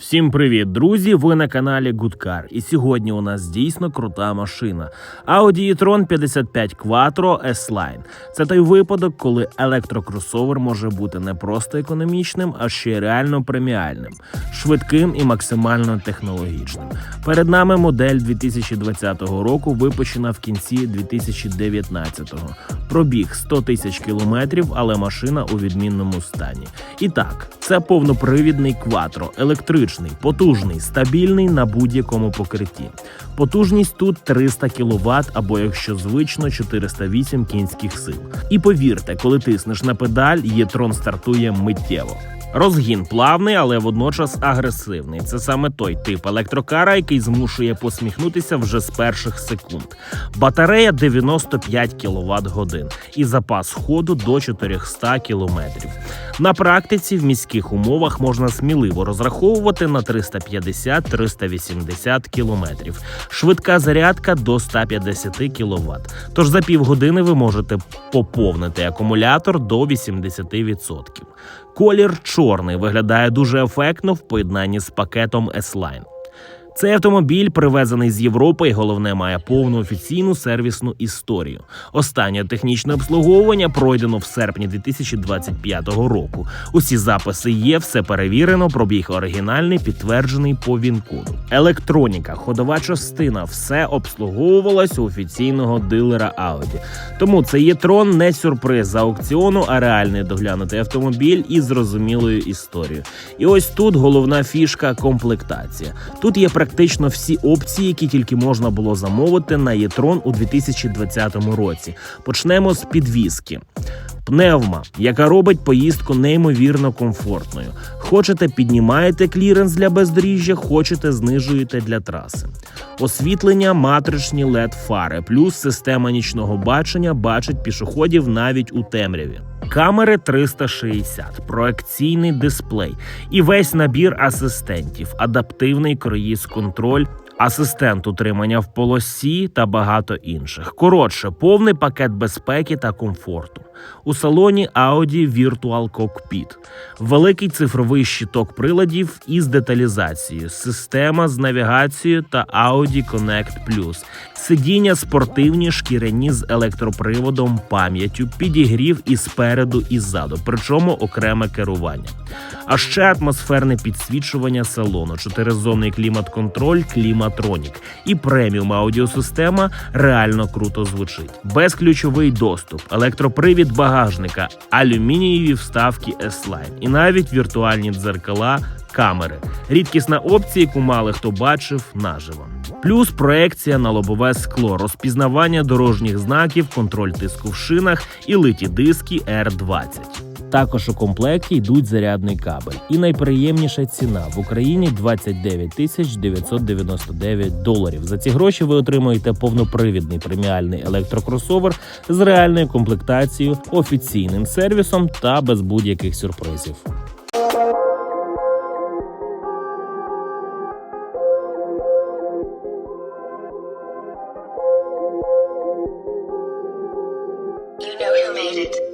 Всім привіт, друзі! Ви на каналі Car. І сьогодні у нас дійсно крута машина. Audi e-tron 55 Quattro S-Line. Це той випадок, коли електрокросовер може бути не просто економічним, а ще й реально преміальним, швидким і максимально технологічним. Перед нами модель 2020 року, випущена в кінці 2019-го. Пробіг 100 тисяч кілометрів, але машина у відмінному стані. І так, це повнопривідний Quattro, електричний, потужний, стабільний на будь-якому покритті. Потужність тут 300 кВт або, якщо звично, 408 кінських сил. І повірте, коли тиснеш на педаль, єтрон стартує миттєво. Розгін плавний, але водночас агресивний. Це саме той тип електрокара, який змушує посміхнутися вже з перших секунд. Батарея 95 кВт годин і запас ходу до 400 км. На практиці в міських умовах можна сміливо розраховувати на 350-380 км. Швидка зарядка до 150 кВт. Тож за півгодини ви можете поповнити акумулятор до 80%. Колір чорний виглядає дуже ефектно в поєднанні з пакетом S-Line. Цей автомобіль привезений з Європи і головне має повну офіційну сервісну історію. Останнє технічне обслуговування пройдено в серпні 2025 року. Усі записи є, все перевірено. Пробіг оригінальний, підтверджений по ВІН-коду. Електроніка, ходова частина, все обслуговувалось у офіційного дилера Audi. Тому це є трон не сюрприз за аукціону, а реальний доглянутий автомобіль із зрозумілою історією. І ось тут головна фішка комплектація. Тут є практично всі опції, які тільки можна було замовити на Єтрон у 2020 році. Почнемо з підвіски. Пневма, яка робить поїздку неймовірно комфортною. Хочете, піднімаєте кліренс для бездоріжжя, хочете, знижуєте для траси. Освітлення, матричні led фари, плюс система нічного бачення бачить пішоходів навіть у темряві. Камери 360, проекційний дисплей. І весь набір асистентів, адаптивний круїз-контроль, асистент утримання в полосі та багато інших. Коротше, повний пакет безпеки та комфорту. У салоні Audi Virtual Cockpit. великий цифровий щиток приладів із деталізацією, система з навігацією та Audi Connect Plus. Сидіння спортивні шкіряні з електроприводом, пам'яттю, підігрів і спереду, і ззаду, причому окреме керування. А ще атмосферне підсвічування салону, чотиризонний клімат-контроль, кліматронік і преміум аудіосистема реально круто звучить. Безключовий доступ, електропривід багажника, алюмінієві вставки S-Line і навіть віртуальні дзеркала. Камери рідкісна опція, яку мало хто бачив наживо. Плюс проекція на лобове скло, розпізнавання дорожніх знаків, контроль тиску в шинах і литі диски R20. Також у комплекті йдуть зарядний кабель. І найприємніша ціна в Україні 29 тисяч 999 доларів. За ці гроші ви отримуєте повнопривідний преміальний електрокросовер з реальною комплектацією, офіційним сервісом та без будь-яких сюрпризів. You know who made it.